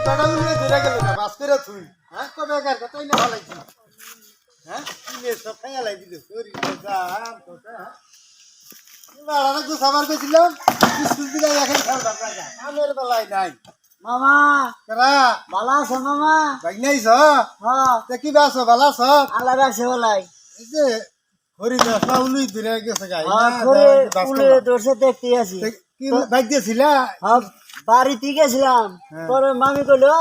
কটা উলিয়ে ধরে গেল না বাস করে তুই হ্যাঁ? কবে একার কথাই না। ভালাইছি হ্যাঁ কিনে সব খাইয়া লাই দিল? সরি দাম কথা বাড়াটা তো সাবার করেছিলাম স্কুল দিলে এখন খেলতাম না। কামের বেলায় নাই। মামা কেরা? ভালো আছে মামা? ভাই হ্যাঁ। তে কি বাস ভালা স আল্লাহ রাখছে বলাই। এই যে হরি দাস উলুই ধরে গেছে গাই হ্যাঁ করে দেখতে আছি। কি হ্যাঁ। বাড়িতে গেছিলাম। হ্যাঁ। পরে মামি কইলো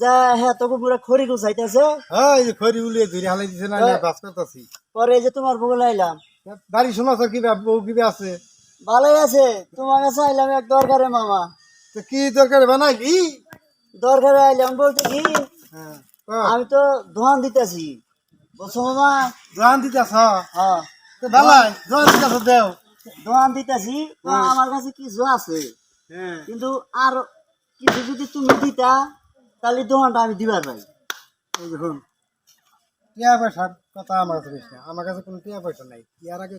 যে হ্যাঁ তোকে পুরো খড়ি গুছাইতেছে। হ্যাঁ এই খড়ি উলিয়ে ধরে হালাই দিছে না হ্যাঁ। বাস করতেছি। পরে এই যে তোমার বগলে আইলাম বাড়ি সমাচার কি বউ কি আছে? ভালোই আছে তোমার কাছে আইলাম এক দরকারে মামা। তো কি দরকার বানাইলি দরকারে আইলাম বলতে কি হ্যাঁ আমি তো ধোয়ান দিতেছি। বুঝছ মামা? জোয়ান দিতেছ? হ্যাঁ। তো ভালাই জোয়ান দিতেছ দেও। ধোয়ান দিতেছি। আমার কাছে কিছু আছে। কিন্তু আর কিছু যদি তুমি দিতা তাহলে দোকানটা আমি দিবার পাই দেখুন টিয়া পয়সার কথা আমার কাছে বেশি আমার কাছে কোনো টিয়া পয়সা নাই। ইয়ার আগে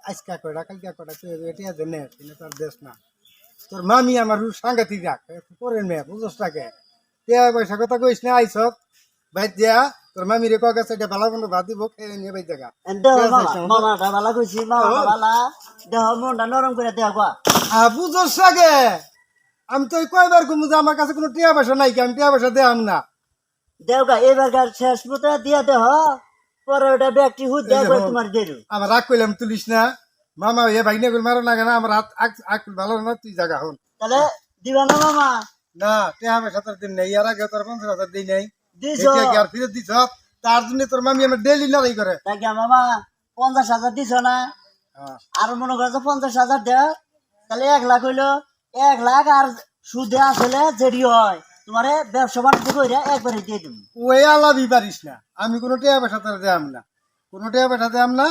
আজকা কয়টা কালকা কয়টা টিয়া জেনে কিন্তু তার দেশ না। তোর মামি আমার সাংঘাতিক রাখ করেন মেয়ে বুঝোস টাকে টিয়া পয়সা কথা কইস না আইস ভাই দিয়া তোর মামি রে কক আছে এটা ভালো মন্দ ভাত দিব খেয়ে নিয়ে মামা সমস্যা- মামাটা ভালো কইছি মামাটা। ভালো দেহ মনটা নরম করে দেহ কোয়া আ বুঝোস আগে আমি তো কয়বার কমু যে আমার কাছে কোনো টিয়া পয়সা নাই কি আমি টিয়া পয়সা দেয়াম না। দেওগা এবার শেষ মতো দিয়া দেহ পরে ওটা ব্যক্তি হুদ দেহ এই যে করে হো। তোমার দেরু আমার রাগ করলাম তুলিস না। মামা এ ভাই না মারো না কেন আমার হাত আক- আক ভালো না তুই জায়গা হন। তাহলে দিবা না মামা। না টিয়া পয়সা তোর দিন নেই আর আগে তোর পঞ্চাশ হাজার দিই নাই। দিছ। আর ফিরে দিছ? তার জন্য তোর মামি আমার ডেলি লড়াই করে তাকে মামা পঞ্চাশ হাজার দিছ না। হ্যাঁ। আর মনে পঞ্চাশ হাজার দেয় তাহলে এক লাখ হইল। এক লাখ আর সুদে আসলে যেটি হয় তোমার ব্যবসা বাণিজ্য করে একবারে দিয়ে দেবো ওই পারিস না। আমি কোনো টিয়া পয়সা তোর দেয়াম না। কোনো টিয়া পয়সা দেয়াম না।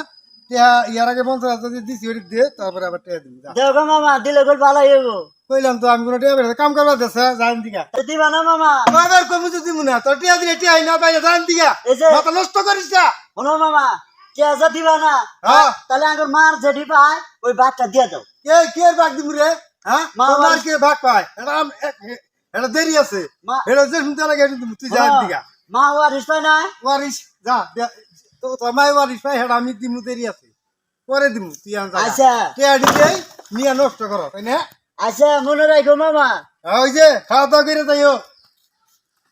টিয়া ইয়ার আগে পঞ্চাশ হাজার দিছি ওটি দে তারপরে আবার টিয়া দিবি যা। মামা দিলে গোল ভালো হইব। কইলাম তো আমি কোনো টিয়া কাম করবা দেছে জান দিকা দিবা না মামা। কয়বার কমু যদি মনে তোর টিয়া দিলে টিয়া না বাইরে জান যে মাথা নষ্ট করিস না। শোনো মামা কেজা দিবা না হ্যাঁ? তাহলে আমার মার যেটি পায় ওই বাঘটা দিয়ে দাও। কে কে ভাগ দিমু রে? হ্যাঁ? মা কে ভাগ পায়? এটা এটা দেরি আছে। মা- এটা যে শুনতে লাগে এটা তুই যা হ্যাঁ, দিকা মা ওয়ারিস পায় না? ওয়ারিস যা তো তোমার ওয়ারিস পায় এটা আমি দিমু দেরি আছে। পরে দিমু তুই আন যা আচ্ছা। কে দিতে নিয়ে নষ্ট করো তাই না? আচ্ছা মনে রাখো মামা। ওই যে খাওয়া দাওয়া করে যাইও।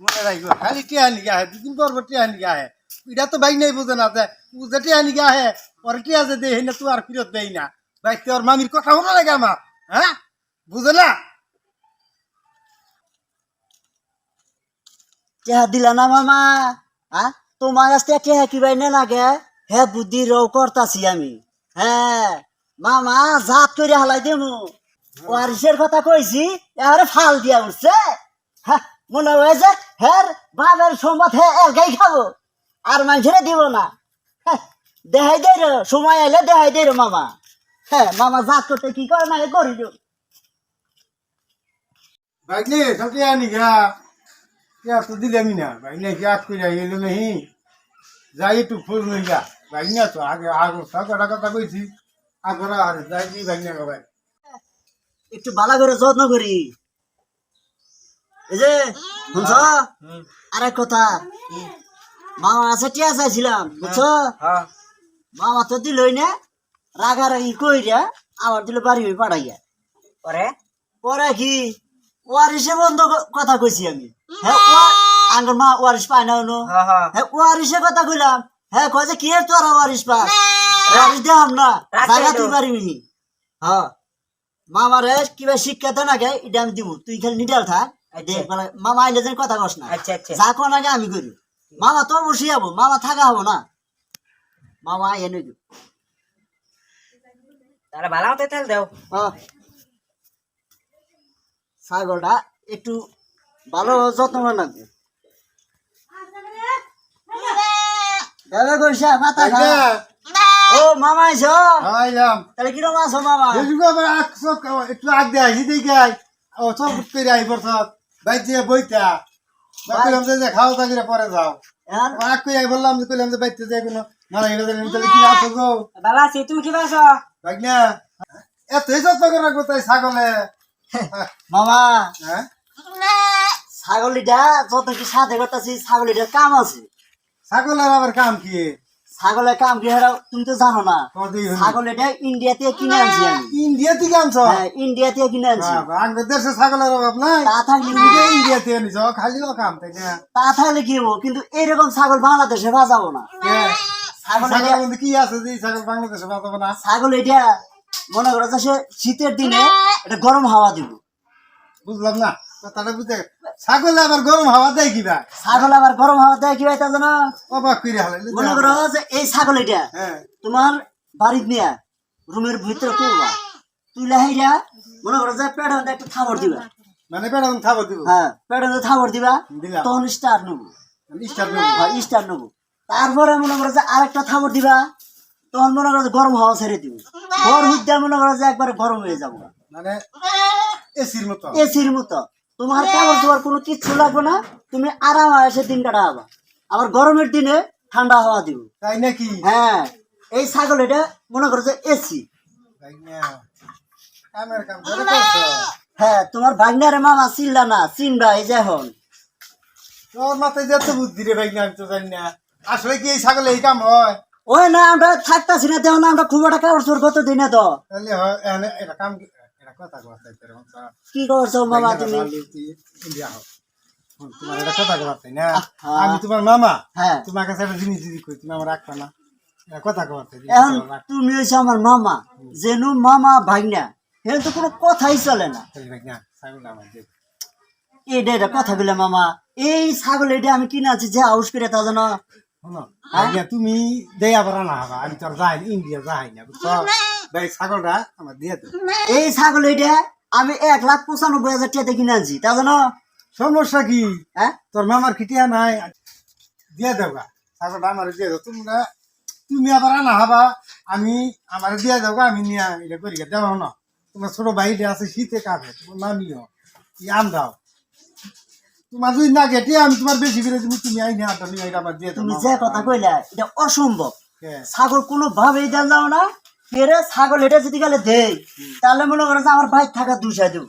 মনে রাখব খালি টিয়া নিকে আহে দুদিন পর পর টিয়া নিকে আহে। এটা তো বাইক নাই বুঝে না যে বুঝে টিয়া নিকে আহে পরে টিয়া যে দেয় না তুই আর ফিরত দেই না। বাইক তোর মামির কথা মনে লাগে আমার হ্যাঁ? বুঝে না? কেহা দিলা না মামা হ্যাঁ? তোমার কাছ থেকে কেহা কিবাই না লাগে? হে বুদ্ধি রও করতাছি আমি হ্যাঁ? মামা জাত করে হালাই দেমু। ওয়ারিসের কথা কইছি এবারে ফাল দিয়া উঠছে। হ্যাঁ, মনে হয় যে হের বাবার সম্মত হে এলগাই খাব। আর মানুষেরা দিব না। হ্যাঁ, দেখাই দে রে সময় আইলে দেখাই দে রে মামা। হ্যাঁ মামা জাত করতে কি করে না করি দিও বাইক নে সব টিয়া নিকে টিয়া তো দিলামই না। কি আট করে এলো নেহি? যাই একটু খোঁজ লই যা বাইক তো আগে আগে কথা কইছি। আগরা আরে যাই কি বাইক না ভাই। একটু ভালো করে যত্ন করি। এই যে শুনছ আর এক কথা মামা আছে টিয়া চাইছিলাম বুঝছ? হ্যাঁ। মামা তো দিলই না রাগারাগি কইরা আমার দিল বাড়ি হয়ে পাঠাইয়া। পরে? পরে কি? ওয়ারিসে বন্ধ কথা কইছি আমি। হ্যাঁ ওয়া- মা ওয়ারিস পায় না হলো হ্যাঁ ওয়ারিসে কথা কইলাম। হ্যাঁ কয় যে কি তোরা ওয়ারিস পা ওয়ারিস দেহাম না জায়গা তুই পারিবি হ্যাঁ। মামারে কিবা শিক্ষা দেন আগে এটা আমি দিব। তুই খালি নিডাল থাক। দেখ মানে মামা আইলে যেন কথা কস না। আচ্ছা আচ্ছা। যা কোন আগে আমি করি। মামা তো বসে যাব মামা থাকা হব না। মামা এনে দিব। তাহলে ভালো তেল দাও। ছাগলটা একটু ভালো যত্ন করে লাগবে দাদা কইসা মাথা খা ও মামা আইছো আইলাম তাহলে কিরম আছো মামা? যেটুকু আবার আগ সব একটু আগ দিয়ে আসি দেখে আই। ও সব করে আই সব বাইর দিয়ে বইতা বললাম যে যে খাও তাকে পরে যাও। এখন আগ করে আই বললাম যে কইলাম যে বাইতে যাই কোনো মারা গেলে তাহলে কি আসো গো? ভালো আছি তুমি কি পাইছ ভাই না এত যত্ন করে রাখব তাই ছাগলে। মামা হ্যাঁ? ছাগলিটা যত কি সাথে করতেছি ছাগলিটার কাম আছে। ছাগলের আবার কাম কি? ছাগলের কাম কি হারাও তুমি তো জানো না? ছাগল এটা ইন্ডিয়া থেকে কিনে আনছি আমি। ইন্ডিয়া থেকে আনছ? হ্যাঁ ইন্ডিয়া থেকে কিনে আনছি। আমাদের দেশে ছাগলের অভাব নাই। তা থাকলে ইন্ডিয়া থেকে নিছ খালি কাম তাই না? তা থাকলে কি হব? কিন্তু এরকম ছাগল বাংলাদেশে বাজাবো না। ছাগল কি আছে যে ছাগল বাংলাদেশে বাঁচাবো না? ছাগল এটা মনে করো শীতের দিনে এটা গরম হাওয়া দিব। বুঝলাম না। কথাটা বুঝতে ছাগলে আবার গরম হাওয়া দেয় কিবা? ছাগল আবার গরম হাওয়া দেয় কি হয় জানো? অবাক করে হালে মনে করো যে এই ছাগল এটা হ্যাঁ। তোমার বাড়ির নিয়ে রুমের ভিতরে তুলবা। তুলে হাইরা মনে করো যে মধ্যে একটা দিবা। মানে খাব দিব? হ্যাঁ দিবা তখন স্টার নেব। স্টার্ট হ্যাঁ স্টার নেব। তারপরে মনে করো যে আরেকটা থাবর দিবা তখন মনে করো গরম হাওয়া ছেড়ে দিব। ঘর হইতে মনে করো যে একবারে গরম হয়ে যাব। মানে এসির মতো। এসির মতো। তোমার কাপড় তোমার কোনো কিচ্ছু লাগবে না তুমি আরাম এসে দিন কাটাবা। আবার গরমের দিনে ঠান্ডা হাওয়া দিব তাই নাকি? হ্যাঁ এই ছাগল এটা মনে করো যে এসি না হ্যাঁ তোমার ভাগ্নারে মামা চিল্লা না চিনবা এই যে এখন। তোর মাথায় যে বুদ্ধি রে ভাই আমি তো জানি না। আসলে কি এই ছাগলে এই কাম হয়? ওই না আমরা থাকতাছি না তেমন আমরা খুব একটা কাপড় চোর করতে দিই না তো তাহলে এটা কাম কথা কথা এরকম কি করছ মামা তুমি? তোমার এটা কথা কথা না? আমি তোমার মামা। হ্যাঁ। তোমার কাছে একটা জিনিস যদি কই তুমি আমার রাখবা না। কথা কথা এখন তুমি আমার মামা। যেনু মামা ভাগ্না এখানে তো কোনো কথাই চলে না। এটা কথা বলে মামা। এই ছাগল এটা আমি কিনে আছি যে হাউস করে তা জানো আজ্ঞা তুমি দেয় আবার আনা হবা আমি তো আর যাই না, ইন্ডিয়া যাই না বুঝছ? ভাই ছাগলটা আমার দিয়ে দাও এই ছাগল এটা আমি এক লাখ পঁচানব্বই হাজার টাকা কিনে আনছি তা জানো? সমস্যা কি? হ্যাঁ? তোর মামার খিটিয়া নাই। দিয়ে দেবগা ছাগলটা আমার দিয়ে দাও তোমরা তুমি আবার আনা হবা আমি আমার দিয়ে দেবগা আমি নিয়ে এটা করি দেওয়া না তোমার ছোট ভাইটা আছে শীতে কাঁপে তোমার মামিও। ই আম দাও। তোমার যদি না গেটে আমি তোমার বেশি করে দিব তুমি আইনে আনটা নিয়ে এটা আমার দিয়ে তুমি যে কথা কইলা এটা অসম্ভব। কে? ছাগল কোনো ভাবেই দেন যাও না। এরে ছাগল এটা যদি গেলে দেই। তাহলে মনে করো আমার ভাই থাকা দুসাই দেবো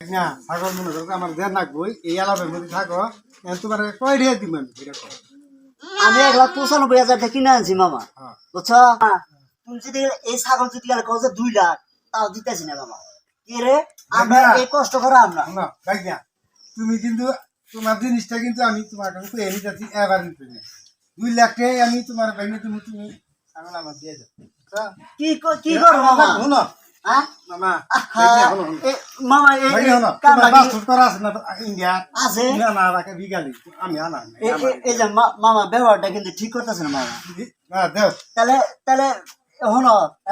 না ছাগল মনে করো আমার দেড় নাকবই এই আলাপের মধ্যে থাকো তোমার কয় রে দিব আমি এটা আমি এক লাখ পঁচানব্বই হাজার টাকা কিনে আনছি মামা। হ্যাঁ। বুঝছ? তুমি যদি এই ছাগল যদি গেলে যে দুই লাখ তাও দিতেছি না মামা। কি রে? আমরা এই কষ্ট করে আমরা। তুমি কিন্তু তোমার জিনিসটা কিন্তু আমি তোমার কাছে কয়ে নিতেছি এবার নিতে দুই লাখ টাকাই আমি তোমার বাইনে তুমি তুমি ছাগল আমার দিয়ে বুঝছ? কি ক- করো মামা? শোনো। হ্যাঁ? মামা ব্যবহারটা কিন্তু ঠিক করতেছে না মামা। তাহলে তাহলে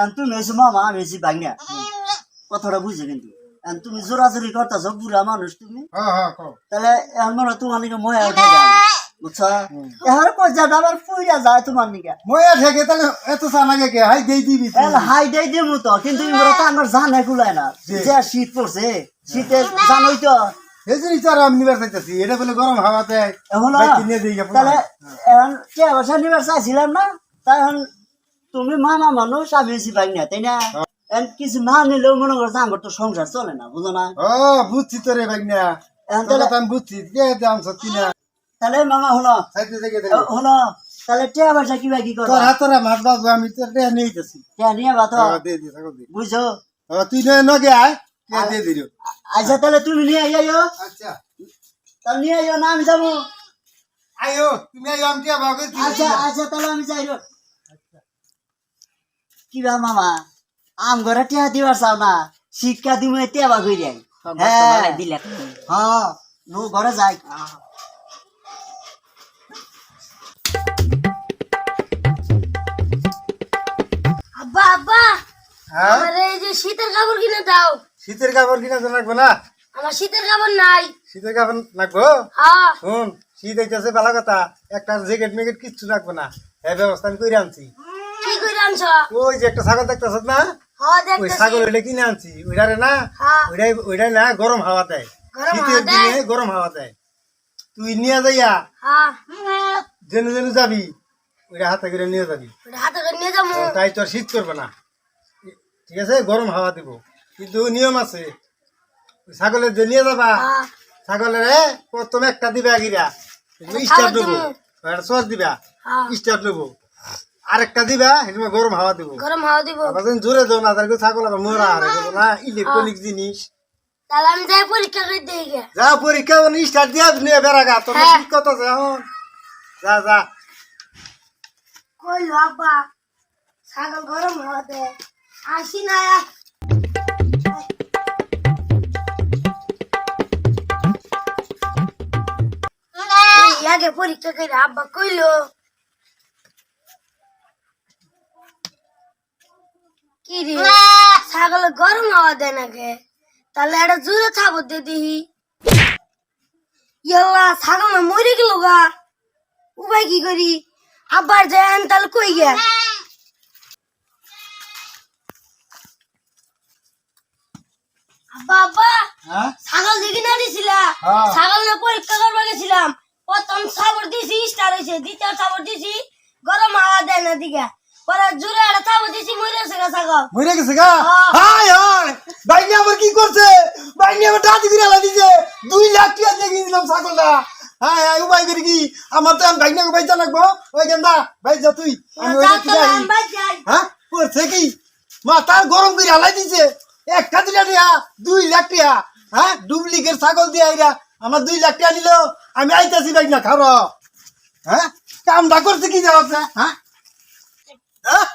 তুমি হয়েছো মামা আমি হয়েছি কথাটা বুঝে কিন্তু। তুমি জোরাজোরি করতেছো বুড়া মানুষ তুমি। হ্যাঁ হ্যাঁ তাহলে এখন মনে হয় তোমার নিকে ময়া উঠে যায় বুঝছ? এখন পয়সা আবার ফুইরা যায় তোমার নিকে। ময়া থেকে তাহলে এত সানাগে কে? হাই দেই দিবি তাহলে হাই দেই দিমু তো কিন্তু এগুলো তো আমার জানে কুলায় না। যে শীত পড়ছে শীতে জানোই তো এই জিনিস তো আর আমি নিবার চাইতেছি এটা বলে গরম হাওয়াতে এখন কিনে দিই তাহলে এখন কে বছর নিবার চাইছিলাম না তাই এখন তুমি মামা মানুষ আমি হয়েছি ভাইনা তাই না? কিছু না নিলেও মনে করছে আমার তো সংসার চলে না বুঝো না? ও বুঝছি তো রে ভাই না তো আমি বুঝছি দিয়ে দাম সত্যি না? তাহলে মামা হলো হলো তাহলে টিয়া কিবা কি করব? তোর হাতরা মাছ বাজবো আমি তোর দেয়া নিয়ে যেতেছি টিয়া নিয়ে বা তো? দে দি। তুই নয় নগে আয় কে দিয়ে দিল? আচ্ছা তাহলে তুমি নিয়ে আইও আচ্ছা। তাহলে নিয়ে আইও না আমি যাব। আয়ো তুমি আয়ো আমি টিয়া ভাগ আচ্ছা আচ্ছা তাহলে আমি। কি বা মামা? আম ঘরে টিয়া দিবার চাও না শিক্ষা দিমু টিয়া বা কই যাই হ্যাঁ। দিলে হ্যাঁ নো ঘরে যাই। আব্বা আব্বা হ্যাঁ? আমার এই যে শীতের কাপড় কিনে দাও। শীতের কাপড় কিনা তো লাগবো না? আমার শীতের কাপড় নাই। শীতের কাপড় লাগবো? হ্যাঁ। শুন শীত হইতেছে ভালো কথা একটা জ্যাকেট মেকেট কিচ্ছু লাগবে না। এই ব্যবস্থা আমি করে আনছি। কি করে আনছ? ওই যে একটা ছাগল দেখতেছ না? হ্যাঁ ওই ছাগল ওইটা কিনে আনছি। ওইটারে না হ্যাঁ। ওইটাই ওইটাই না গরম হাওয়া দেয়। শীতের? দিনে গরম হাওয়া দেয়। তুই নিয়ে যাইয়া হ্যাঁ। যেন যেন যাবি ওইটা হাতে করে নিয়ে যাবি। তাই তোর শীত করবে না। ঠিক আছে গরম হাওয়া দিব। কিন্তু নিয়ম আছে। ছাগলের যে নিয়ে যাবা হ্যাঁ। ছাগলের প্রথমে একটা দিবে আগিরা স্টার নেব দিবা। হ্যাঁ। স্টার নেব আরেকটা দিবা সেটা গরম হাওয়া দিব। গরম হাওয়া দিব। আবার জোরে যাও না তারপরে ছাগল আবার মরা আর না ইলেকট্রনিক জিনিস। তাহলে আমি যাই পরীক্ষা করে দিই গে যা পরীক্ষা স্টার দিয়া নিয়ে বেড়াগা তোর। ঠিক কথা আছে এখন যা যা। কইলো আব্বা ছাগল গরম হাওয়া দে। আসি না আগে পরীক্ষা করে আব্বা কইলো। কি রে? ছাগল গরম হাওয়া দেয় নাকি তাহলে এটা জোরে ছাবো দে দিহি ইয়াল্লা ছাগল না মরে গেল গা। উপায় কি করি? আবার যান তাহলে কই গে আব্বা আব্বা হ্যাঁ? ছাগল দেখি না দিছিলা হ্যাঁ। ছাগল না পরীক্ষা করবা গেছিলাম। প্রথম সাবর দিছি স্টার হয়েছে দ্বিতীয় সাবর দিছি গরম হাওয়া দেয় না দিকে পরে জোরে দিছি মরে গেছে গা ছাগল। মরে গেছে গা? হ্যাঁ। হাই হাই বাইনি আবার কি করছে? বাইনি আবার দাঁতি করে আলা দিছে। দুই লাখ টাকা দিয়ে কিনছিলাম ছাগলটা। হাই হাই উপায় করে কি? আমার তো লাগবো। ওই গেন্দা তুই। আমি ওই যাই। হ্যাঁ? করছে কি? গরম করে আলাই দিছে। একটা দিলা দিয়া দুই লাখ টাকা হ্যাঁ? ডুপ্লিকেট ছাগল দিয়ে আইরা আমার দুই লাখ টাকা নিল। আমি আইতাছি বাইনা খারো। হ্যাঁ? কামটা করছে কি যাওয়াছে হ্যাঁ? হ্যাঁ?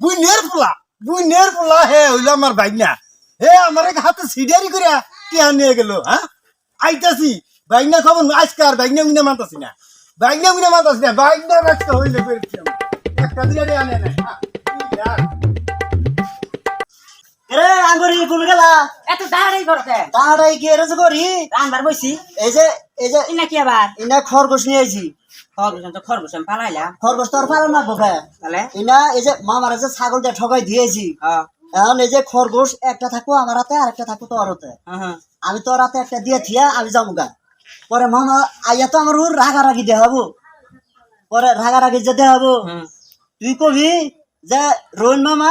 বুইনের পোলা বুইনের পোলা হে হইল আমার বাইনা। হে আমার এক হাতে সিডারি করে টিয়া নিয়ে গেল হ্যাঁ? আইতাছি বাইনা খবর আজকে আর বাইনা মিনা মানতাছি না। বাইনা মিনা মানতাছি না বাইনা একটা হইলে পেরেছি। একটা দিলে হ্যাঁ, তুই যা। রে আঙ্গুরি কোন গেলা। এত দাঁড়াই করতে। তাহারাই কি এরজ করি? রান্নার বইছি। এই যে এই যে ইনা কি আবার? ইনা খরগোশ নিয়ে আইছি। খরগোশ তো আর পালন না তাহলে? ইনা এই যে মামারা যে ছাগল দিয়ে ঠকাই দিয়েছি হ্যাঁ। এখন এই যে খরগোশ একটা থাকব আমার হাতে আর একটা থাকব তোর হাতে। হ্যাঁ হ্যাঁ। আমি তোর হাতে একটা দিয়ে থিয়া আমি যাব গা। পরে মামা আইয়া তো আমার ওর রাগারাগি দেখাবো পরে রাগারাগি যে দেখাবো হুম তুই কবি যে রোহন মামা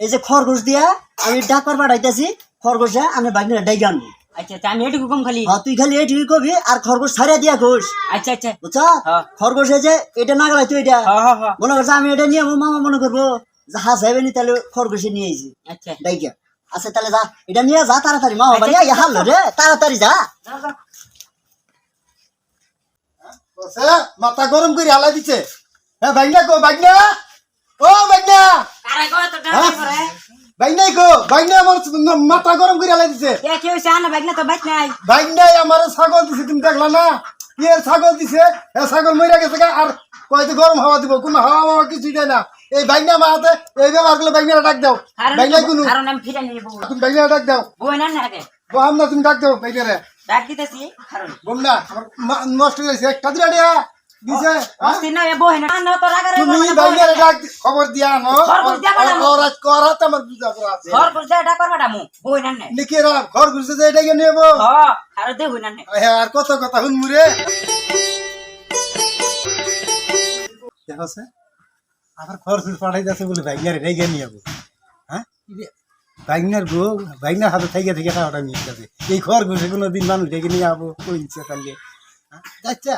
এই যে খরগোশ দিয়া আমি ডাকবার পাঠাইতেছি খরগোশে আমি বাইক ডাইকে আনব। আচ্ছা আচ্ছা আমি এটুকু কম খালি। হ্যাঁ তুই খালি এটি কবি আর খরগোশ ছাড়িয়া দিয়া ঘোষ আচ্ছা আচ্ছা। বুঝছ? হ্যাঁ। খরগোশে এটা না গেলাই তুই এটা হ্যাঁ মনে করছে আমি এটা নিয়ে মামা মনে করব যে হাস হবে নি তাহলে খরগোশে নিয়ে আইছি। আচ্ছা। ডাইকে আচ্ছা তাহলে যা এটা নিয়ে যা তাড়াতাড়ি মামা আচ্ছা, বাড়ি আইয়া হারলো রে তাড়াতাড়ি যা। মাথা গরম করে আলাই দিছে। হ্যাঁ বাইনা কো বাইনা ও বাইনা আরে গো তো দাঁড়াই করে? বাইনাই কো বাইনা আমার মাথা গরম করে আলাই দিছে কি হইছে? আনা বাইক তো বাইক নাই। বাইনাই আমার ছাগল দিছে তুমি দেখলা না? এর ছাগল দিছে এ ছাগল মইরা গেছে আর কয়তে গরম হাওয়া দিব কোনো হাওয়া মাওয়া কিছুই দেয় না। এই বাইনা মাহাতে এই ব্যবহার করলে বাইনারা ডাক দাও। বাইনাই কোনো কারণ আমি ফিরে নিয়ে তুমি বাইনারা ডাক দাও। বই না না বহাম না তুমি ডাক দাও বাইনারে। ডাক দিতেছি কারণ। বম না নষ্ট হয়ে একটা দিলা দিয়া দিছে হ্যাঁ? না এ না। না তো রাগারে তুমি বাইনারে ডাক খবর দিয়া খবর। আর- আমার বুঝা আছে। ঘর মু বই না না। যে এটাকে নেব। হ আর দে হই না না। হ্যাঁ আর কত কথা মুরে দেখছে আবার ঘর ঘুর পাঠাই যাচ্ছে বলে বাইনার রেগে নিয়ে যাব। হ্যাঁ? বাইনার গো বাইনার হাতে থেকে থেকে টাকাটা নিয়ে যাবে এই ঘর ঘুরছে কোনো দিন মানুষ ডেকে নিয়ে যাব। ইচ্ছা তাহলে। হ্যাঁ? আচ্ছা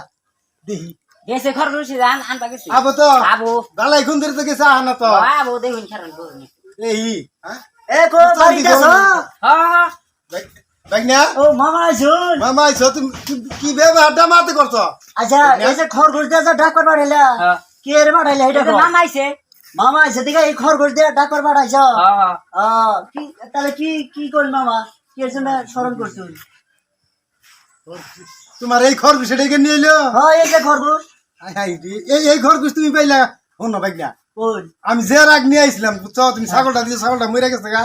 দেখি। গেছে ঘর রুসি জান আনবা গেছি আবো তো আবো। গালাই খুন ধরে তো গেছে আনা তো? আবো দে হই কারণ বই না এই হ্যাঁ? এ কো বাড়িতে আছো? হ্যাঁ। হ্যাঁ। বাইনা ও মামা শুন মামা আইছো তুমি কি ব্যবহারটা মাতে করছ? আচ্ছা এই যে খরগোশ দিয়ে যে ডাকবার পাঠাইলা হ্যাঁ। কে রে পাঠাইলা এটা এটা। মামা আইছে। মামা আইছে দিকে এই খরগোশ দিয়ে ডাকবার পাঠাইছ হ্যাঁ। হ্যাঁ কি তাহলে কি কি করল মামা? কি এর জন্য স্মরণ করছুন তোমার এই খরগোশ এটাকে নিয়ে এলো? হ্যাঁ এই যে খরগোশ। এই এই খরগোশ তুমি পাইলা? শোনো বাইনা কোন আমি যে রাগ নিয়ে আইছিলাম বুঝছ? তুমি ছাগলটা দিয়ে ছাগলটা মরে গেছে গা।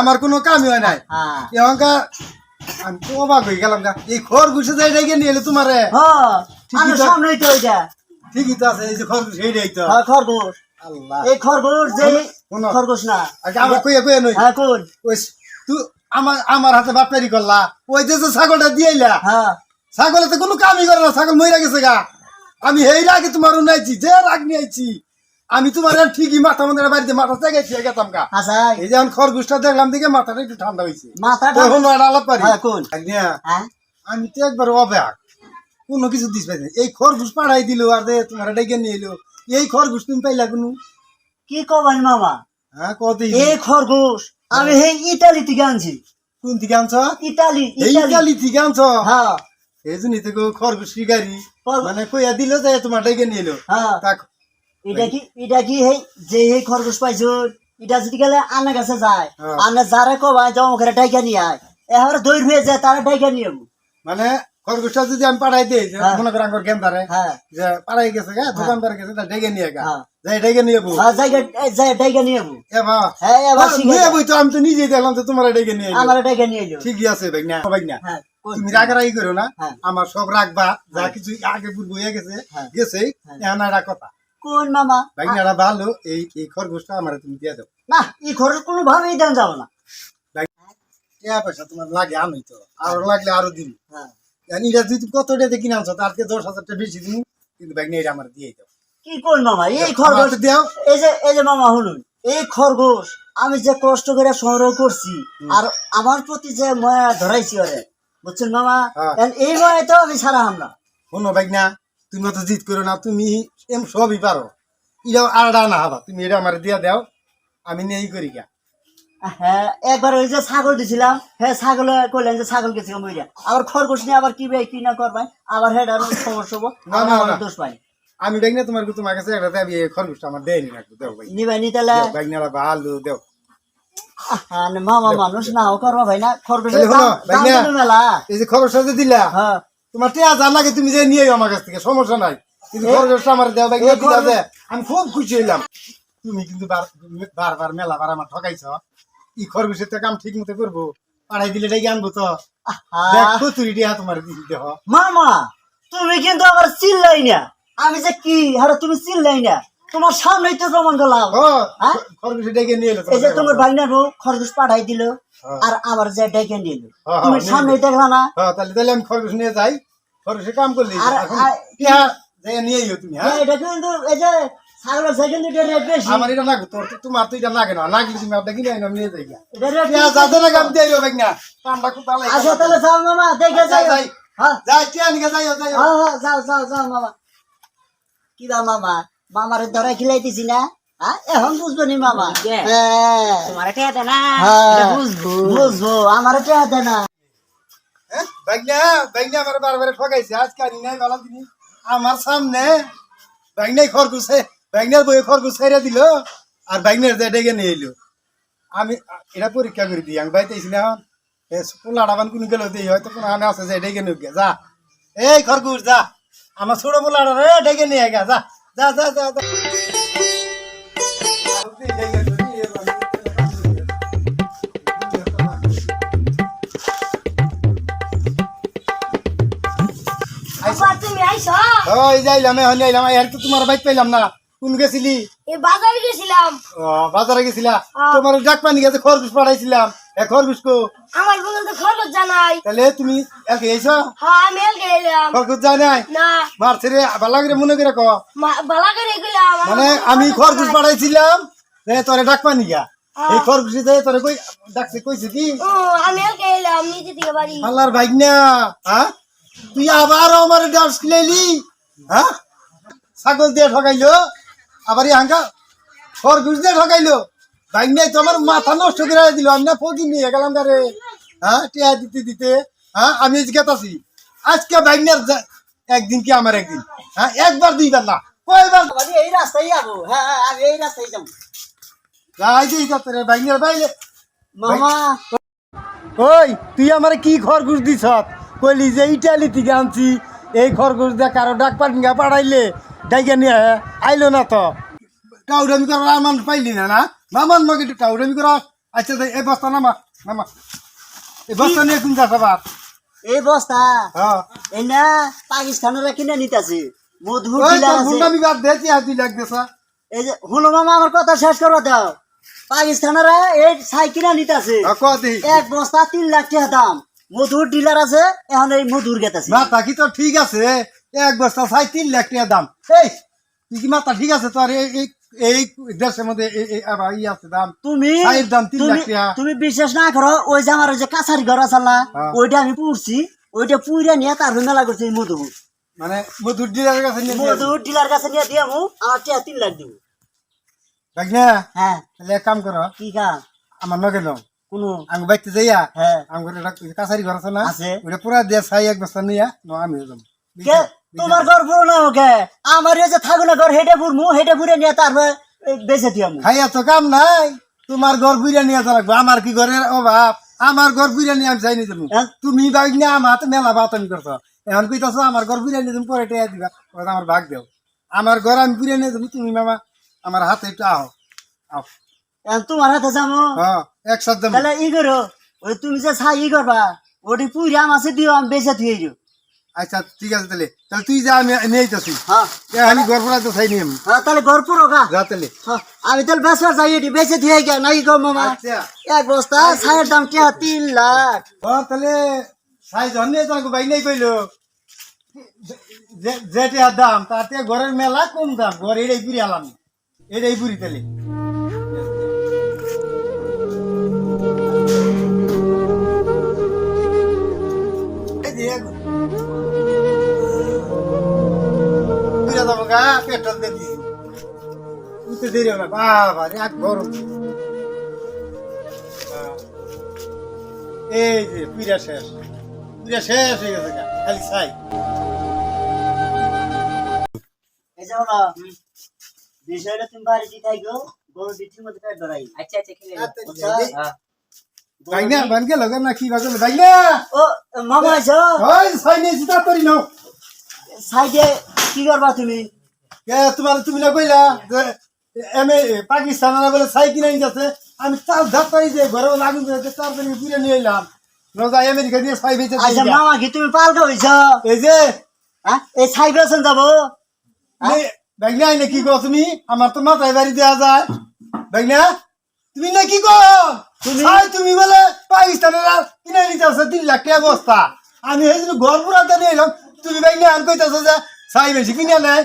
আমার কোনো কামই হয় নাই। হ্যাঁ। এখনকার আমি তো অবাক হয়ে গেলাম গা। এই খরগোশে যে এটাকে নিয়ে এলো তোমারে। হ্যাঁ ঠিকই আমি তো। সামনেই তো ওইটা ঠিকই তো আছে এই যে খরগোশ এইটাই তো। খরগোশ আল্লাহ। এই খরগোশ যে খরগোশ না। আমার কইয়া কইয়া নই। হ্যাঁ কোন ওই তুই আমার আমার হাতে বাটপারি করলা। ওই যে যে ছাগলটা দিয়েলা হ্যাঁ। ছাগলে তো কোনো কামই করে না ছাগল মরে গেছে গা। আমি এই রাগে তোমার উনাইছি যে রাগ নিয়ে আইছি আমি তোমার ঠিকই মাথা মন্দিরের বাড়িতে মাথা চাইছি গেতাম গা। হাসাই এই যে এখন খরগোশটা দেখলাম দিকে মাথাটা একটু ঠান্ডা হয়েছে তখন আলাপ পারি হ্যাঁ, কোন? হ্যাঁ? আমি তো একবার অবাক। কোনো কিছু দিস পাই এই খরগোশ পাড়াই দিল আর দে তোমার ডেকে নিয়ে এলো। এই খরগোশ তুমি পাইলা কোনো? কি কবেন মামা? হ্যাঁ কত এই খরগোশ আমি সেই ইটালি থেকে আনছি। কোন থেকে আনছ? এই ইটালি ইটালি থেকে আনছ? হ্যাঁ। এই জন্যই তো খরগোশ শিকারি মানে কইয়া দিল যে তোমার ডেকে হ্যাঁ। এটা কি এটা কি যে খরগোশ পাইছো এটা যদি গেলে আনার কাছে যায়। আনে যারা জমা করে ডাইকা নিয়ে আয়। এবারে দৈর হয়ে যায় তারা ডাইকা নিয়ে মানে খরগোশটা যদি আমি পাড়াই দিই হ্যাঁ। মনে আমার গেন্দারে হ্যাঁ। যে পাড়াই গেছে গা দোকানদার গেছে তা ডেকে নিয়ে গা। হ্যাঁ। যাই ডেকে নিয়ে বউ হ্যাঁ জায়গা যায় ডাইকা নিয়ে যাব। এ বা হ্যাঁ এবার নিয়ে যাও। তো আমি তো নিজেই দেখলাম তো তোমার ডেকে নিয়ে আমার ডাইকা নিয়ে এলো ঠিকই আছে ভাই না ভাই না কোন? তুমি রাগারাগি করো না। হ্যাঁ। আমার সব রাখবা যা কিছু আগে পূর্ব হয়ে গেছে হ্যাঁ। গেছে এখন আর কথা। কোন মামা? ভাই না ভালো এই এই খরগোশটা আমার তুমি দিয়ে দাও। না এই খরচ কোনো ভাবেই দেন যাব না। টাকা পয়সা তোমার লাগে আমি তো। আরও লাগলে আরও দিন। হ্যাঁ। এটা যদি কত টাকা কিনে আনছো তার থেকে দশ হাজার টাকা বেশি দিন। কিন্তু নিয়ে এটা আমার দিয়ে দাও। কি কোন মামা? এই খরগোশ দাও এই যে এই যে মামা শুনুন। এই খরগোশ আমি যে কষ্ট করে সংগ্রহ করছি আর আমার প্রতি যে মায়া ধরাইছি ওরে বুঝছেন মামা হ্যাঁ। এই মায়া তো আমি ছাড়া আমরা শোনো ভাই না তুমি তো জিত করো না তুমি এম সবই পারো। এটা আলাদা না হবা তুমি এটা আমার দিয়ে দাও আমি নেই করি গা। হ্যাঁ একবার ওই যে ছাগল দিছিলাম হ্যাঁ ছাগল করলেন যে ছাগল গেছে আবার খরগোশ নিয়ে আবার কি ভাই কি না করবাই আবার হেড আর সমস্যা হব না, না, না। দোষ পাই। আমি ভাই না তোমার তোমার কাছে একটা খরগোশটা আমার দেয়নি রাখব দেও ভাই নিবাই নি তাহলে। ভাই ভালো দেও। হ্যাঁ, মামা মানুষ নাও করবা ভাই না। দেবে মেলা। এই যে দিলা হ্যাঁ। তোমার টিয়া যা লাগে তুমি যে নিয়ে আমার কাছ থেকে সমস্যা নাই। কিন্তু খরগোশটা আমার দেও ভাই এই দিলা খরগোশ- যে আমি খুব খুশি হইলাম। তুমি কিন্তু বার- বারবার মেলা বার আমার ঠকাইছ। ই খরগোশের তো কাম ঠিক মতো করব। পাড়াই দিলে এটাই আনব তো। দেখ টিয়া তোমার দেহ। মামা তুমি কিন্তু আমার চিল্লাই না আমি যে কি আরে তুমি চিল্লাই না তোমার সামনেই তো প্রমাণ করলাম। ও হ্যাঁ? খরগোশ ডেকে নিয়ে এলো এই যে তোমার ভাইনার বউ খরগোশ পাঠাই দিল হ্যাঁ। আর আমার যে ডেকে নিল হ্যাঁ, তুমি সামনে দেখলা না? হ্যাঁ তাহলে তাহলে আমি খরগোশ নিয়ে যাই। খরগোশে কাম করলি। আর- নিয়ে তুমি হ্যাঁ? হ্যাঁ, এটা কিন্তু এই যে ছাগলের যে কিন্তু এটা রেট বেশি। আমার এটা লাগবে তোর তো- তোমার তো এটা লাগে না। লাগলে তুমি আপনার কিনে আইনো নিয়ে যাই গা। এটা রেট টিয়া যাতে না কাম দিয়ে আইও না। কামটা খুব ভালো আচ্ছা তাহলে যাও মামা দেখে যাই, হ্যাঁ। যাই টিয়া নিয়ে যাইও যাইও হ্যাঁ, হ্যাঁ, যাও যাও যাও মামা। কি বা মামা? মামারে ধরা খিলাইতেছি না। হ্যাঁ? এখন বুঝব নি মামা। কে? হ্যাঁ। তোমার টিয়া দে না হ্যাঁ, বুঝব। বুঝব আমার টেহা দেয় না হ্যাঁ আমার বারবার ঠকাইছে। আজকে আনি নাই ভালো দিনি। আমার সামনে দিল আর বাইকনার যে ডেকে নিয়ে এলো। আমি এটা পরীক্ষা করে দিই আমি বাইতে না বান কোন গেল দিই হয়তো কোনো আনে আছে যে ডেকে নিয়ে গে, যা। এই খরগোশ যা। আমার ছোট পোলাটা রে ডেকে নিয়ে গা যা। যা যা যা যা যাইলাম এখন যাইলাম আর তো তোমার বাইক পাইলাম না। কোন গেছিলি? বাজারে গেছিলাম। ও, বাজারে গেছিলা। তোমার ডাক পানি গেছে খরগোশ পাঠাইছিলাম। এ খরগোশ কো? আমার বন্ধু তো খরচ জানাই তাহলে তুমি এসো হ্যাঁ আমি এল গেলাম। খরগোশ যায় না। মারছে রে ভালো করে মনে করে ক বালা করে গেলাম। মানে আমি খরগোশ জানাই। পাঠাইছিলাম রে তোরে ডাক পানি গা। এই খরগোশে যায় তোরে কই ডাকছে কইছে কি? ও, আমি এল গেলাম নিজে থেকে বাড়ি। আল্লাহর বাইক না হ্যাঁ? তুই আবার আমার ডান্স খেলাইলি হ্যাঁ? ছাগল দিয়ে ঠকাইলো? আবার হাঙ্কা খরগোশ দিয়ে ঠকাইলো বাইক নাই তোমার মাথা নষ্ট করে দিল। আমি না ফকি নিয়ে গেলাম গারে হ্যাঁ টিয়া দিতে দিতে। হ্যাঁ আমি আছি আজকে বাইক নিয়ে একদিন কি আমার একদিন? হ্যাঁ একবার দুইবার না কয়বার? এই রাস্তায় যাব। হ্যাঁ হ্যাঁ, আমি এই রাস্তায় যাব। যাই দিই তোর বাইক নিয়ে বাইলে মামা। ওই তুই আমার কি খরগোশ দিছ কইলি যে ইটালি থেকে আনছি এই খরগোশ দিয়ে কারও ডাক পাটিঙ্গা পাঠাইলে ডাইকে নিয়ে আইলো না তো। টাউরামি করার আর মানুষ পাইলি না না? নামান মাকে টাউরামি করা আচ্ছা তাই এই বস্তা নামা নামা। এই বস্তা নিয়ে কোন যাস আবার? এই বস্তা? হ্যাঁ। এই না পাকিস্তানেরা কিনে নিতেছে। আছে। গুন্ডামি বাদ দে তুই তুই লাগতেছ এই যে হুলো মামা আমার কথা শেষ করবা দাও পাকিস্তানেরা এই সাইকেল নিতেছে। এক বস্তা তিন লাখ টাকা দাম। মধুর ডিলার আছে এখন এই মধুর গেতাছে। মাথা কি তো ঠিক আছে? এক বস্তা চাই তিন লাখ টাকা দাম। এই তুই কি মাথা ঠিক আছে তোর? এই এই এই দেশের মধ্যে ই আছে দাম। তুমি দাম তিন লাখ টাকা। তুমি বিশ্বাস না করো ওই যে আমার ওই যে কাছারি ঘর আছে না হ্যাঁ। ওইটা আমি পুড়ছি ওইটা পুইরা নিয়ে তারপর মেলা করছি এই মধু। মানে মধুর ডিলারের কাছে নিয়ে দিয়ে মধু ডিলার কাছে নিয়ে দিয়ে আমু আমার টিয়া তিন লাখ দিব। দেখ না। হ্যাঁ। তাহলে এক কাম করো। কি কাম? আমার নগে নাও কোনো আমি বাইতে যাইয়া হ্যাঁ। আমার কাছারি ঘর আছে না? আছে। ওটা পুরা দিয়ে এক বস্তা নিয়ে নো আমি যাব। কে? তোমার ঘর পুরো না ওকে? আমার যে থাকো না ঘর হেঁটে পুরমু হেঁটে পুরে নিয়ে তারপর বেঁচে দিয়ে খাইয়া তো কাম নাই। তোমার ঘর বুড়িয়া নিয়ে যা লাগবো। আমার কি ঘরের অভাব? আমার ঘর বুড়িয়া নিয়ে আমি নিয়ে যাব হ্যাঁ? তুমি বাইক নিয়ে আমার হাতে মেলা বাতন করছ। এখন কইতাছো আমার ঘর বুড়িয়া নিয়ে তুমি পরে টেয়া দিবা। আমার ভাগ দেও। আমার ঘর আমি বুড়িয়া নিয়ে যাব। তুমি মামা আমার হাতে একটু আহ আহ তোমার হাতে যাব। হ্যাঁ একসাথে যাব। তাহলে ই করো ওই তুমি যে ছাই ই করবা ওটি দিও আমি বেঁচে দিও আচ্ছা ঠিক আছে তাহলে। তাহলে তুই যা আমি নিয়ে আইতাছি। হ্যাঁ। এ, আমি ঘর তো চাই নিয়ে। হ্যাঁ তাহলে ঘর গা। যা তাহলে। হ্যাঁ, আমি তাহলে বেসবার যাই এটি বেঁচে দিয়ে গিয়া নাই গো মামা আচ্ছা। এক বস্তা ছাইয়ের দাম তিন লাখ। তাহলে তোমাকে বাইক নেই কইলো। যেটা দাম তাতে ঘরের মেলা কম দাম। ঘর এটাই পুরি আলাম। এটাই পুরি তাহলে। পুরা যাব গা, পেট্রোল দিয়ে দিছি। উঠতে দেরি হবে না। বাবা রে, এক গরম। হ্যাঁ। এই যে পুরা শেষ। পুরা শেষ হয়ে গেছে গা, খালি যে হলো বিষয়টা তুমি বাড়ি দিতাই গো গরু দিচ্ছি মধ্যে পেট ধরাই আচ্ছা আচ্ছা খেলে আচ্ছা হ্যাঁ। ভাই না বান গেল না কি বাগল ভাই না ও মামা আইছো? ওই ছাই নিয়েছি তাড়াতাড়ি নাও। সাইডে কি করবা তুমি? তোমার তুমি না কইলা যে এম পাকিস্তানের বলে ছাই কিনে নিতেছে আমি তার ধাপ্পাই যে ঘরে লাগুন করে তাড়াতাড়ি পুরে নিয়ে এলাম নজা আমেরিকা দিয়ে বেঁচে আচ্ছা মামা কি তুমি পালকা হইছ? এই যে হ্যাঁ এই ছাই বেসন যাব ভাই না কি কো তুমি? আমার তো মাথায় বাড়ি দেওয়া যায়। ভাইগনা তুমি না কি কো তুমি- তুমি বলে পাকিস্তানের কিনে নিতেছে তিন লাখ টাকা বস্তা। আমি এই জন্য ঘর পুরাতে নিয়ে এলাম। তুমি ভাই না আন কইতেছো যে ছাই বেশি কিনে নেয়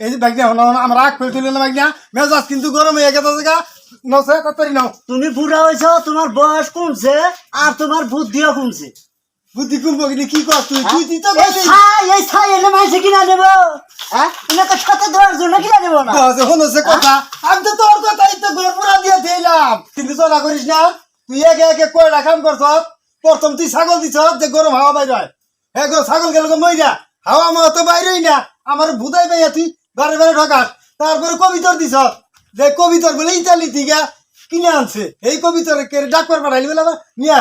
এই যে ব্যাগ না আমার রাগ করে তুলে ব্যাগ না মেজাজ কিন্তু গরম হয়ে গেছে গা নসে তাড়াতাড়ি নাও। তুমি বুড়া হইছ তোমার বয়স কমছে আর তোমার বুদ্ধিও কমছে বুদ্ধি কুম্ভ কিন্তু কি কর তুই তুই তুই তো ছাই এই ছাই এনে মাইছে কিনা দেবো? হ্যাঁ তুমি তো সাথে ধরার জন্য কিনা না? হনছে কথা। আমি তো তোর কথাই তো ঘর পুরা দিয়ে দিলাম। কিন্তু তোরা করিস না তুই একে একে কয়টা কাম করছ প্রথম তুই ছাগল দিছ যে গরম হাওয়া বাইর হয়। হ্যাঁ গো ছাগল গেল মইরা। হাওয়া তো বাইরই না। আমার ভুদাই পাইয়া তুই ঘরে ঘরে ঢকাস। তারপরে কবিতর দিছ। যে কবিতর বলে ইতালি থেকে কিনে আনছে। এই কবিতর কে ডাক্তার পাঠাইলি বলে আবার নিয়ে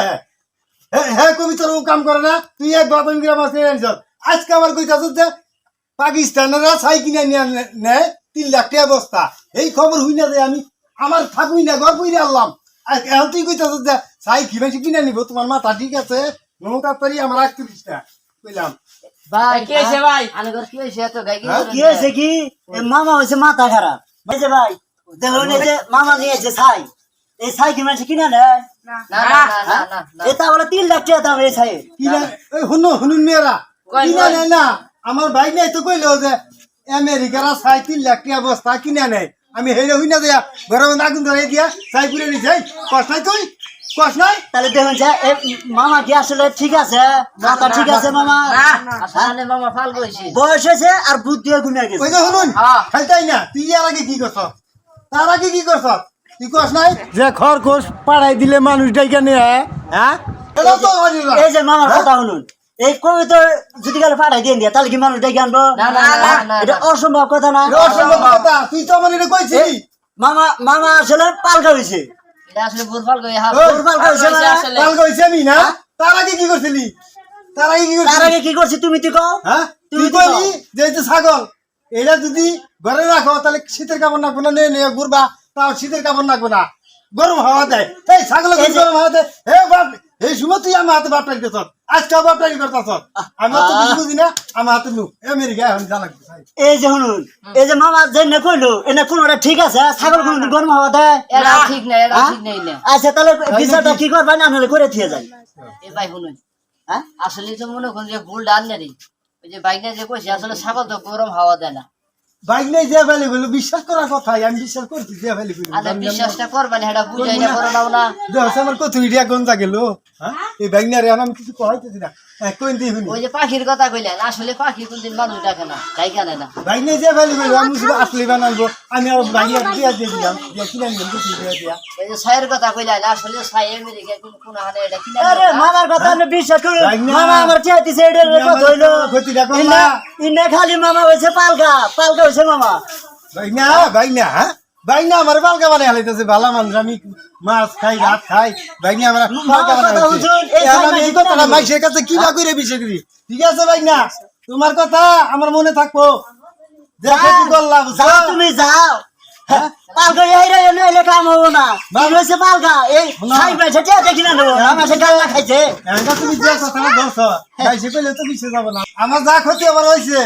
হ্যাঁ হ্যাঁ কবিতর ও কাম করে না। তুই এক বাতন গ্রাম আসতে আনছ আজকে আমার কইতাছ যে পাকিস্তানেরা ছাই কিনে নিয়ে নেয় তিন লাখ টাকা বস্তা। এই খবর হই না যে আমি আমার থাকুই না, ঘর বইরে আনলাম। এখন তুই কইতাছ যে ছাই কি বেশি কিনে নিব তোমার মাথা ঠিক আছে? নো তাড়াতাড়ি আমার একত্রিশ টা কইলাম ভাই কি হয়েছে ভাই? আনগর কি হয়েছে এত? গাই? কি হয়েছে কি? মামা হয়েছে মাথা খারাপ। বুঝছে ভাই? দেখুন এই যে মামা নিয়েছে ছাই এই ছাই কি মানুষ কিনা নেয়? না। না না না না না এটা বলে তিন লাখ টাকা দাম এই ছাই কিনা ওই শুনো শুনুন মেয়েরা। কিনা। নেয় না? আমার ভাই নাই তো কইলো যে আমেরিকারা ছাই তিন লাখ টাকা বস্তা কিনে নেয়। আমি হেরে হই না দেয়া ঘরে মধ্যে আগুন ধরে দিয়া ছাই পুরে নিছে। কষ্ট তুই? কষ্ট নাই? তাহলে দেখুন যে মামা কি আসলে ঠিক আছে? মাথা ঠিক আছে মামা? আসলে মামা ফাল কইছি। বয়স হয়েছে আর বুদ্ধিও কমে গেছে। ওই যে শুনুন হ্যাঁ। খাইতাই না তুই এর আগে কি করছ? তার আগে কি করছ? তুই কস নাই? যে খরগোশ পাড়াই দিলে মানুষ ডাইকা নিয়ে হ্যাঁ? এটা তো এই যে মামার কথা শুনুন এই কবিতা যদি গেলে পাঠাই দিয়ে দিয়া তাহলে কি মানুষ দেখে আনব? না, না, না, না, এটা অসম্ভব কথা না। অসম্ভব কথা তুই তো আমার এটা মামা মামা আসলে পালকা হয়েছে আসলে ভুল কই হ্যাঁ কইছে না? আমি না? তার আগে কি করছিলি? তার আগে কি তার করছিলি? আগে কি করছি তুমি তুই কও? হ্যাঁ? তুই কইলি যে ছাগল এটা যদি ঘরে রাখো তাহলে শীতের কাপড় নাকবো না নিয়ে নিয়ে ঘুরবা তাও শীতের কাপড় নাকবো না। গরম হাওয়া দেয়। এই ছাগল গরম হাওয়া দেয়। হে বাপ এই সময় তুই আমার হাতে বাপটাই দিত আজকে বাপটাই করতাছ আমি তো কিছু বুঝি না আমার হাতে নু আমেরিকা এখন যা লাগবে এই যে শুনুন এই যে মামা যে না কইলো এনে কোনটা ঠিক আছে? ছাগল কোন গরম হওয়া দেয়? এটা ঠিক না এটা হ্যাঁ? ঠিক নেই না। আচ্ছা তাহলে বিচারটা কি করবা? না নাহলে করে দিয়ে যাই। এ ভাই শুনুন হ্যাঁ? আসলে তো মনে করুন যে ভুল ডান নেই। ওই যে বাইক যে কইছে আসলে ছাগল তো গরম হাওয়া দেয় না। বাইক নেই যে ফেলে বিশ্বাস করার কথা আমি বিশ্বাস করছি যে ফেলে বলে। আরে বিশ্বাসটা করবানি সেটা বুঝাই না। করে না। দেখছ আমার কত ইডিয়া গঞ্জা গেল হ্যাঁ? এই বাইক না রে আমি কিছু কহাইতেছি না। ওই যে পাখির কথা কইলেন আসলে পাখি কোনদিন মানুষ ডাকে না তাই কেন না। বাইক নেই যে ফেলে বলে আমি শুধু আসলে বানাবো আমি আর বাইক দিয়া দিয়ে দিলাম দিয়া কিনে আনলাম কিছু দিয়া দিয়া। ওই যে ছায়ের কথা কইলেন আসলে ছাই আমেরিকা কোন কোন হানে এটা কিনা আরে মামার কথা আপনি বিশ্বাস করুন মামা আমার চাইতেছে এটার তুমি কথা হইল ক্ষতিটা করলা। ইন্না ইন্না খালি মামা হয়েছে পালকা পালকা হয়েছে মামা। বাইক না বাইক না হ্যাঁ? বাইক না আমার বালকা বানাই হালাইতেছে ভালো মানুষ আমি মাছ খাই ভাত খাই বাইক না আমার বালকা বানাই। মাইসের কাছে কি বা করে বিষয় করি। ঠিক আছে বাইক না তোমার কথা আমার মনে থাকব। দেখো কি করলাম যাও তুমি যাও। হ্যাঁ? পালকা এই রে কাম হব না। পালকা এই না। সাই টিয়া দেখি না নেব আমার সে গাল্লা খাইছে। তুমি যে কথা কইলে তো যাব না। আমার যা ক্ষতি আবার হয়েছে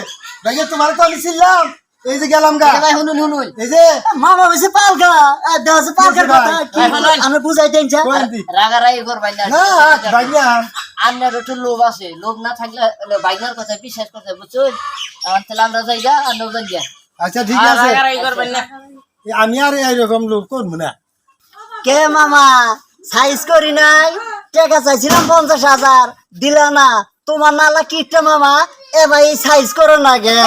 তোমার তো আমি ছিলাম এই যে গেলাম গা। ভাই শুনুন শুনুন এই যে। মামা হয়েছে পালকা। পালকার ভাই? কথা কি। আমি বুঝাইতে চাই কইন দি রাগারাগি করবাই না না বাইক না আপনার একটু লোভ আছে। লোভ না থাকলে বাইকের কথা বিশ্বাস করতে আমার তাহলে আমরা যাই গা আর আচ্ছা ঠিক আর আছে। করবেন না আমি আর এইরকম লোক করব না। কে মামা? সাইজ করি নাই। টাকা চাইছিলাম পঞ্চাশ হাজার। দিলা না। তোমার নালা কিটটা মামা। এবার এই সাইজ করো না গে।